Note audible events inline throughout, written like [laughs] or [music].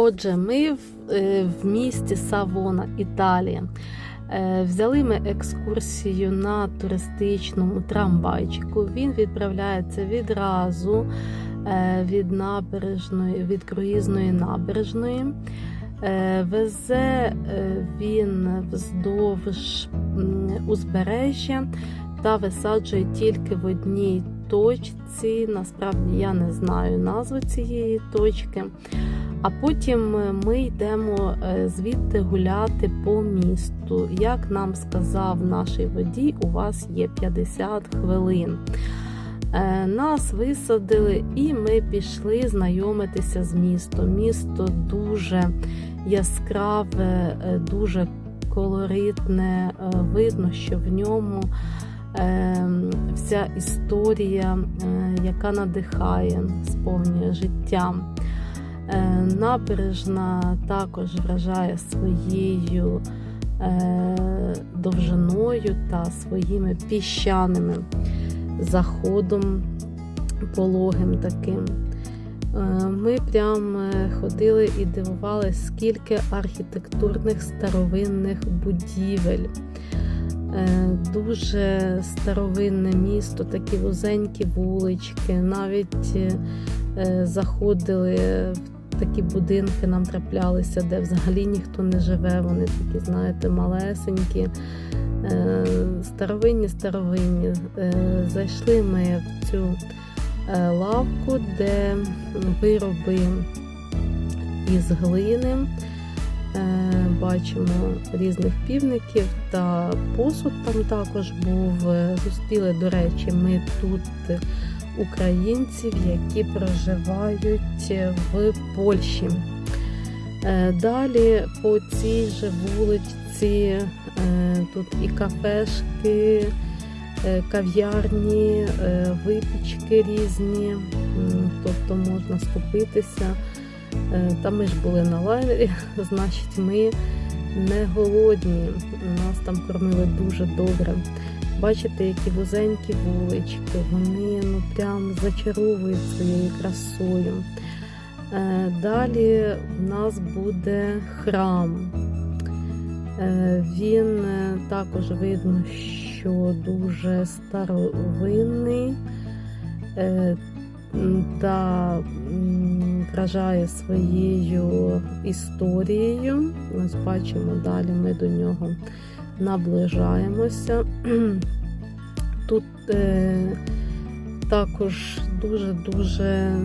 Отже, ми в, е, в місті Савона, Італія. Е, Взяли ми екскурсію на туристичному трамвайчику. Він відправляється відразу е, від набережної, від круїзної набережної. Везе він вздовж узбережжя та висаджує тільки в одній точці. Насправді я не знаю назву цієї точки. А потім ми йдемо е, звідти гуляти по місту. Як нам сказав наш водій, у вас є 50 хвилин. Е, Нас висадили і ми пішли знайомитися з містом. Місто дуже яскраве, е, дуже колоритне. Е, Видно, що в ньому е, вся історія, е, яка надихає, сповнює життям. Е, Набережна також вражає своєю е, довжиною та своїми піщаними заходом, пологим таким. Е, Ми прям ходили і дивувалися, скільки архітектурних старовинних будівель. Дуже старовинне місто, такі вузенькі вулички, навіть заходили в такі будинки, нам траплялися, де взагалі ніхто не живе. Вони такі, знаєте, малесенькі, е, старовинні, старовинні. Е, Зайшли ми в цю е, лавку, де вироби із глини. Бачимо різних півників та посуд там також був. Зустріли, до речі, ми тут українців, які проживають в Польщі. Е, Далі по цій же вуличці е, тут і кафешки, е, кав'ярні, випічки різні, тобто можна скупитися. Та ми ж були на лайнері, [laughs] значить, ми не голодні. Нас там кормили дуже добре. Бачите, які вузенькі вулички, вони ну прям зачаровують своєю красою. Е, Далі в нас буде храм. Е, Він е, також видно, що дуже старовинний та вражає своєю історією. Ось бачимо, далі ми до нього наближаємося. [clears throat] Тут е, також дуже-дуже, е,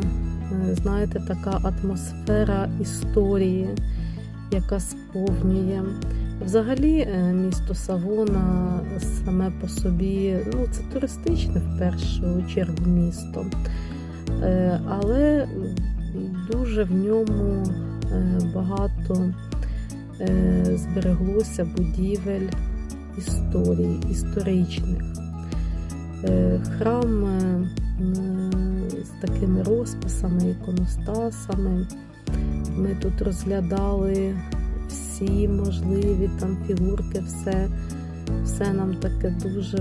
знаєте, така атмосфера історії, яка сповнює. Взагалі, е, місто Савона саме по собі, ну, це туристичне в першу чергу місто. Е, Але дуже в ньому багато збереглося будівель історії, історичних. Е, Храм е, з такими розписами, іконостасами. Ми тут розглядали всі можливі там фігурки, все, все нам таке дуже